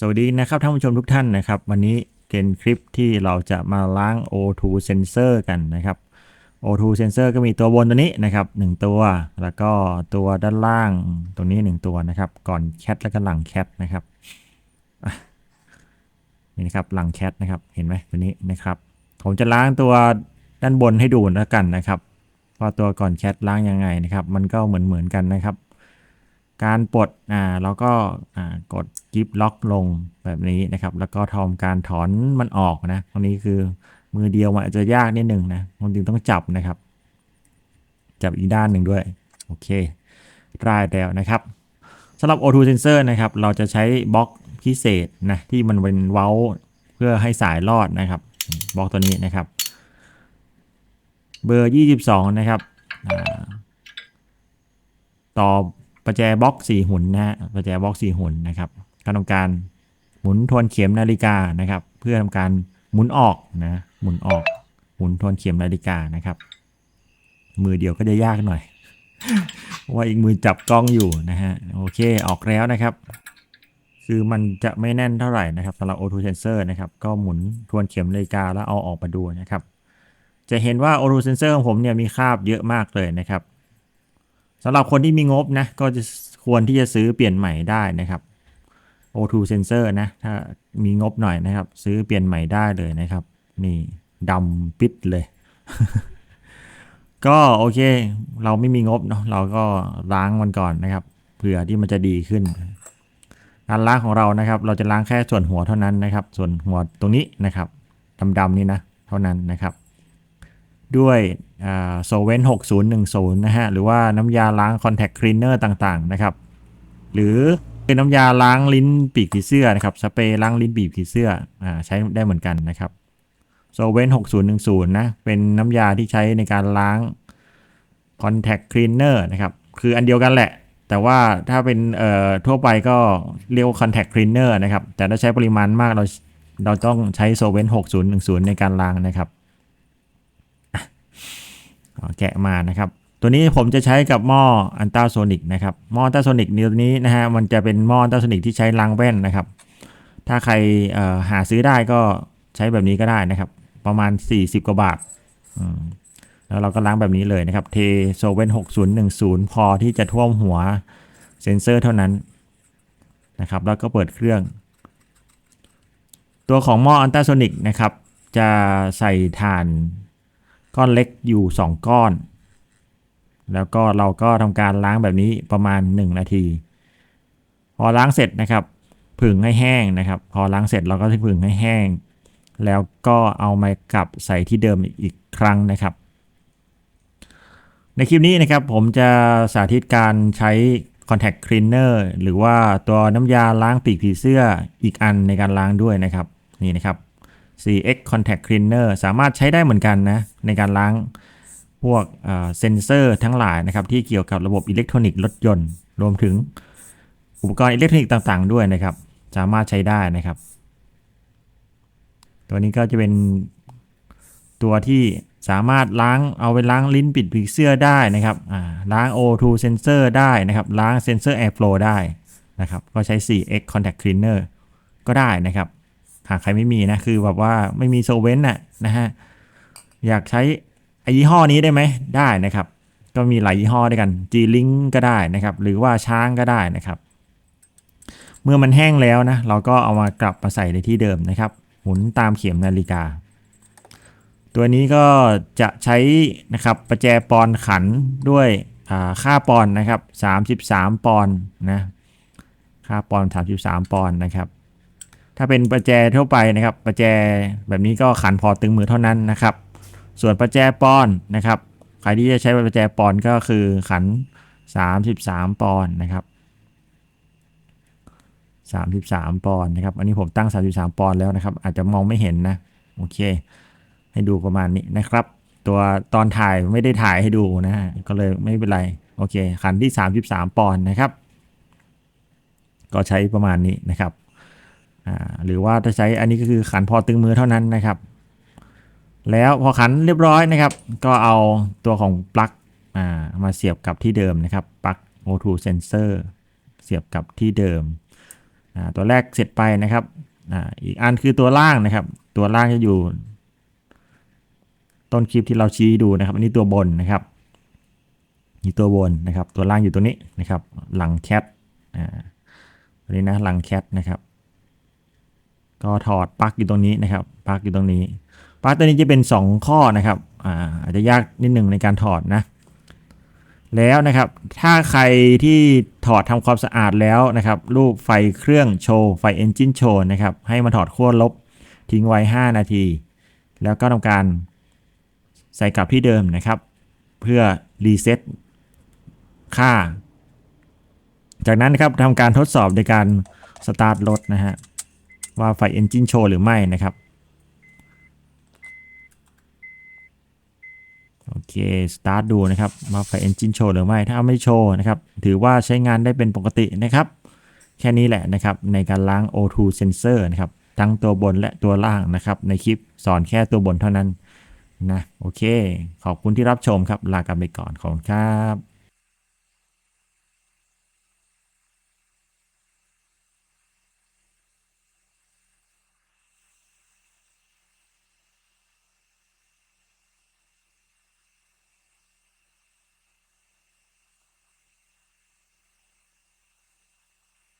สวัสดีนะครับท่านผู้ชมทุกท่านนะครับ วันนี้เป็นคลิปที่เราจะมาล้าง O2 sensor กันนะครับ O2 sensor ก็มีตัวบนตัวนี้นะครับหนึ่งตัว แล้วก็ตัวด้านล่างตรงนี้หนึ่งตัวนะครับ ก่อนแคทแล้วก็หลังแคทนะครับนี่นะครับหลังแคทนะครับเห็นไหมตัวนี้นะครับ ผมจะล้างตัวด้านบนให้ดูแล้วกันนะครับว่าตัวก่อนแคทล้างยังไงนะครับ มันก็เหมือนเหมือนกันนะครับ การปลดอ่าเราก็อ่ากดกิฟล็อกลงแบบนี้นะครับ แล้วก็ทำการถอนมันออกนะตรงนี้คือมือเดียวมันอาจจะยากนิดหนึ่งนะมันจึงต้องจับนะครับ จับอีกด้านหนึ่งด้วย โอเคได้แล้วนะครับสำหรับ O2 sensor นะครับ เราจะใช้บล็อกพิเศษนะที่มันเป็นเว้าเพื่อให้สายรอดนะครับบล็อกตัวนี้นะครับ เบอร์ 22 นะครับต่อ ประแจบล็อก4หุ่นนะฮะประแจบล็อก4หุ่นนะครับก็ทำการหมุนทวนเข็มนาฬิกานะครับ เพื่อทำการหมุนออกนะหมุนออก หมุนทวนเข็มนาฬิกานะครับ มือเดียวก็จะยากหน่อยว่าอีกมือจับกล้องอยู่นะฮะโอเคออกแล้วนะครับ คือมันจะไม่แน่นเท่าไหร่นะครับสำหรับ O2 sensor นะครับ ก็หมุนทวนเข็มนาฬิกาแล้วเอาออกมาดูนะครับ จะเห็นว่า O2 sensor ของผมเนี่ยมีคราบเยอะมากเลยนะครับ สำหรับคนที่มีงบนะก็จะควรที่จะซื้อเปลี่ยนใหม่ได้นะครับ O2 sensor นะถ้ามีงบหน่อยนะครับ ซื้อเปลี่ยนใหม่ได้เลยนะครับ นี่ดำปิดเลย ก็โอเค เราไม่มีงบเนาะเราก็ล้างมันก่อนนะครับ เผื่อที่มันจะดีขึ้นการล้างของเรานะครับ เราจะล้างแค่ส่วนหัวเท่านั้นนะครับ ส่วนหัวตรงนี้นะครับดำๆนี่นะ เท่านั้นนะครับ ด้วยโซเวน6010 นะฮะ หรือว่าน้ำยาล้างคอนแทคคลีนเนอร์ต่างๆ นะครับ หรือเป็นน้ำยาล้างลิ้นปีกผีเสื้อนะครับ สเปรย์ล้างลิ้นปีกผีเสื้ออใช้ได้เหมือนกันนะครับโซเวน6010 นะ เป็นน้ำยาที่ใช้ในการล้าง Contact Cleaner นะครับ คืออันเดียวกันแหละ แต่ว่าถ้าเป็นทั่วไปก็เรียกว่า Contact Cleaner นะครับ แต่ถ้าใช้ปริมาณมากเราเราต้องใช้โซเวน6010 ในการล้างนะครับ แกะมานะครับ ตัวนี้ผมจะใช้กับหม้ออันต้าโซนิกนะครับหม้ออันต้าโซนิกตัวนี้นะฮะมันจะเป็นหม้ออันต้าโซนิกที่ใช้ล้างแว่นนะครับ ถ้าใครหาซื้อได้ก็ใช้แบบนี้ก็ได้นะครับ ประมาณ 40 กว่าบาทแล้วเราก็ล้างแบบนี้เลยนะครับ เทโซเว่น6010 พอที่จะท่วมหัวเซนเซอร์เท่านั้นนะครับ แล้วก็เปิดเครื่อง ตัวของหม้ออันต้าโซนิกนะครับ จะใส่ถ่าน ก้อนเล็กอยู่ 2 ก้อน แล้วก็เราก็ทำการล้างแบบนี้ประมาณ 1 นาที พอล้างเสร็จนะครับ ผึ่งให้แห้งนะครับ พอล้างเสร็จเราก็ผึ่งให้แห้ง แล้วก็เอามากลับใส่ที่เดิมอีกครั้งนะครับ ในคลิปนี้นะครับผมจะสาธิตการใช้ Contact Cleaner หรือว่าตัวน้ำยาล้างปีกผีเสื้ออีกอันในการล้างด้วยนะครับ นี่นะครับ 4x Contact Cleaner สามารถใช้ได้เหมือนกันนะในการล้างพวกเซนเซอร์ทั้งหลายนะครับที่เกี่ยวกับระบบอิเล็กทรอนิกส์รถยนต์ รวมถึงอุปกรณ์อิเล็กทรอนิกส์ต่างๆ ด้วยนะครับ สามารถใช้ได้นะครับ ตัวนี้ก็จะเป็นตัวที่สามารถล้างเอาไปล้างลิ้นปิดผีเสื้อได้นะครับล้าง O2 sensor ได้นะครับ ล้างเซนเซอร์ airflow ได้นะครับ ก็ใช้ 4x contact cleaner ก็ได้นะครับ หากใครไม่มีนะคือแบบว่าไม่มีโซเวนน่ะนะฮะอยากใช้ไอยี่ห้อนี้ได้ไหมได้นะครับ ก็มีหลายยี่ห้อด้วยกัน G-Link ก็ได้นะครับ หรือว่าช้างก็ได้นะครับ เมื่อมันแห้งแล้วนะเราก็เอามากลับมาใส่ในที่เดิมนะครับ หมุนตามเข็มนาฬิกา ตัวนี้ก็จะใช้นะครับประแจปอนขันด้วยค่าปอนนะครับ 33 ปอนนะค่าปอน 33 ปอนนะครับ ถ้าเป็นประแจทั่วไปนะครับ ประแจแบบนี้ก็ขันพอตึงมือเท่านั้นนะครับ ส่วนประแจปอนนะครับใครที่จะใช้ประแจปอนก็คือขัน 33 ปอนด์นะครับ 33 ปอนด์นะครับ อันนี้ผมตั้ง 33 ปอนด์แล้วนะครับ อาจจะมองไม่เห็นนะ โอเค ให้ดูประมาณนี้นะครับ ตัวตอนถ่ายไม่ได้ถ่ายให้ดูนะ ก็เลยไม่เป็นไร โอเค ขันที่ 33 ปอนด์นะครับ ก็ใช้ประมาณนี้นะครับ หรือว่าถ้าใช้อันนี้ก็คือขันพอตึงมือเท่านั้นนะครับ แล้วพอขันเรียบร้อยนะครับ ก็เอาตัวของปลั๊กมาเสียบกับที่เดิมนะครับปลั๊ก O2 sensor เสียบกับที่เดิม ตัวแรกเสร็จไปนะครับออีกอันคือตัวล่างนะครับ ตัวล่างจะอยู่ ต้นคลิปที่เราชี้ดูนะครับ อันนี้ตัวบนนะครับนี่ตัวบนนะครับ ตัวล่างอยู่ตัวนี้นะครับ หลังแคทอ่าตัวนี้นะหลังแคทนะครับ ก็ถอดปลั๊กอยู่ตรงนี้นะครับปลั๊กอยู่ตรงนี้ปลั๊กตัวนี้จะเป็น 2 ข้อนะครับอ่าอาจจะยากนิดหนึ่งในการถอดนะ แล้วนะครับถ้าใครที่ถอดทำความสะอาดแล้วนะครับรูปไฟเครื่องโชว์ไฟเอนจินโชว์นะครับให้มาถอดขั้วลบทิ้งไว้ 5 นาที แล้วก็ทำการใส่กลับที่เดิมนะครับ เพื่อรีเซ็ตค่า จากนั้นนะครับทำการทดสอบในการสตาร์ทรถนะฮะ ว่าไฟเอนจินโชว์หรือไม่นะครับ โอเค สตาร์ทดูนะครับ ว่าไฟเอนจินโชว์หรือไม่ ถ้าไม่โชว์นะครับ ถือว่าใช้งานได้เป็นปกตินะครับ แค่นี้แหละนะครับ ในการล้าง O2 sensor นะครับ ทั้งตัวบนและตัวล่างนะครับ ในคลิปสอนแค่ตัวบนเท่านั้นนะ โอเค ขอบคุณที่รับชมครับ ลากันไปก่อน ขอบคุณครับ